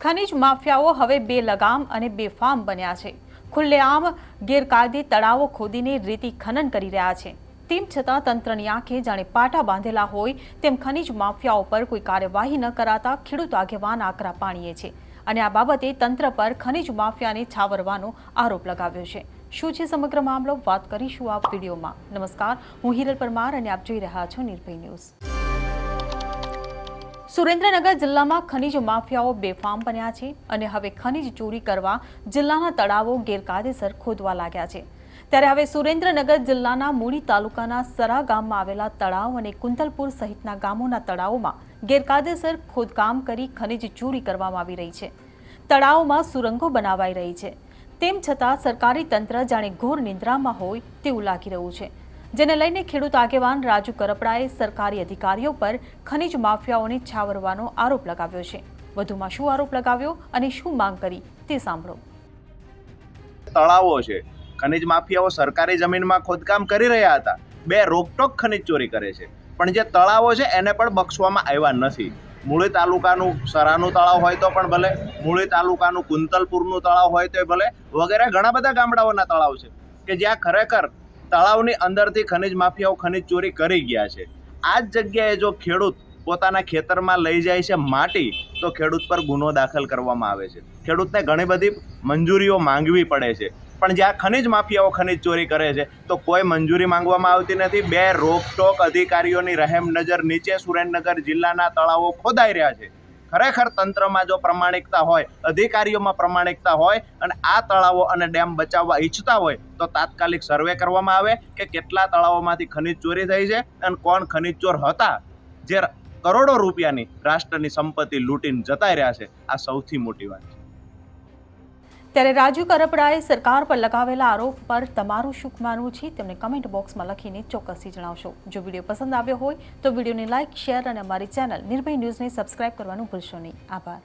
ખનીજ માફિયાઓ હવે બે લગામ અને બેફામ બન્યા છે. ખુલ્લેઆમ ગેરકાયદે તળાવો ખોદીને રેતી ખનન કરી રહ્યા છે. તેમ છતાં તંત્રની આંખે જાણે પાટા બાંધેલા હોય તેમ ખનીજ માફિયાઓ પર કોઈ કાર્યવાહી ન કરાતા ખેડૂત આગેવાન આકરા પાણીએ છે. અને આ બાબતે તંત્ર પર ખનીજ માફિયાને છાવરવાનો આરોપ લગાવ્યો છે. શું છે સમગ્ર મામલો? વાત કરીશું આ વિડીયોમાં. નમસ્કાર, હું હિરલ પરમાર અને આપ જોઈ રહ્યા છો નિર્ભય ન્યૂઝ. સુરેન્દ્રનગર જિલ્લામાં ખનીજ માફિયાઓ બેફામ બન્યા છે અને હવે ખનીજ ચોરી કરવા જિલ્લાના તળાવો ગેરકાયદેસર ખોદવા લાગ્યા છે. ત્યારે હવે સુરેન્દ્રનગર જિલ્લાના મૂળી તાલુકાના સરા ગામમાં આવેલા તળાવ અને કુંતલપુર સહિતના ગામોના તળાવોમાં ગેરકાયદેસર ખોદકામ કરી ખનીજ ચોરી કરવામાં આવી રહી છે. તળાવોમાં સુરંગો બનાવાઈ રહી છે. તેમ છતાં સરકારી તંત્ર જાણે ઘોર નિંદ્રામાં હોય તેવું લાગી રહ્યું છે. જેને લઈને ખેડૂત આગેવાન રાજુ કરપડાએ સરકારી અધિકારીઓ પર ખનીજ માફિયાઓને છાવરવાનો આરોપ લગાવ્યો છે. વધુમાં શું આરોપ લગાવ્યો અને શું માંગ કરી તે સાંભળો. તળાવો છે. ખનીજ માફિયાઓ સરકારી જમીનમાં ખોદકામ કરી રહ્યા હતા. બે રોકટોક ખનીજ ચોરી કરે છે. પણ જે તળાવો છે એને પણ બક્ષવામાં આવ્યા નથી. મૂળી તાલુકાનું સરાનું તળાવ હોય તો પણ ભલે, મૂળી તાલુકાનું કુંતલપુરનું તળાવ હોય તો ભલે, વગેરે ઘણા બધા ગામડાઓના તળાવ છે. કે જ્યાં ખરેખર તળાવની અંદરથી ખનિજ માફિયાઓ ખનિજ ચોરી કરી ગયા છે. આ જ જગ્યાએ જો ખેડૂત પોતાના ખેતરમાં લઈ જાય છે માટી, તો ખેડૂત પર ગુનો દાખલ કરવામાં આવે છે. ખેડૂતને ઘણી બધી મંજૂરીઓ માંગવી પડે છે. પણ જ્યાં ખનિજ માફિયાઓ ખનિજ ચોરી કરે છે, તો કોઈ મંજૂરી માંગવામાં આવતી નથી. બે રોકટોક અધિકારીઓની રહેમ નજર નીચે સુરેન્દ્રનગર જિલ્લાના તળાવો ખોદાઈ રહ્યા છે. ખરેખર તંત્રમાં જો પ્રમાણિકતા હોય, અધિકારીઓમાં પ્રમાણિકતા હોય અને આ તળાવો અને ડેમ બચાવવા ઈચ્છતા હોય, તો તાત્કાલિક સર્વે કરવામાં આવે કે કેટલા તળાવોમાંથી ખનિજ ચોરી થઈ છે અને કોણ ખનિજ ચોર હતા, જે કરોડો રૂપિયાની રાષ્ટ્રની સંપત્તિ લૂંટીને જતા રહ્યા છે. આ સૌથી મોટી વાત છે. ત્યારે રાજુ કરપડાએ સરકાર પર લગાવેલા આરોપ પર તમારું શું માનવું છે? તેમને કમેન્ટ બોક્સમાં લખીને ચોક્કસથી જણાવશો. જો વીડિયો પસંદ આવ્યો હોય તો વિડીયોને લાઇક શેર અને અમારી ચેનલ નિર્ભય ન્યૂઝને સબસ્ક્રાઇબ કરવાનું ભૂલશો નહીં. આભાર.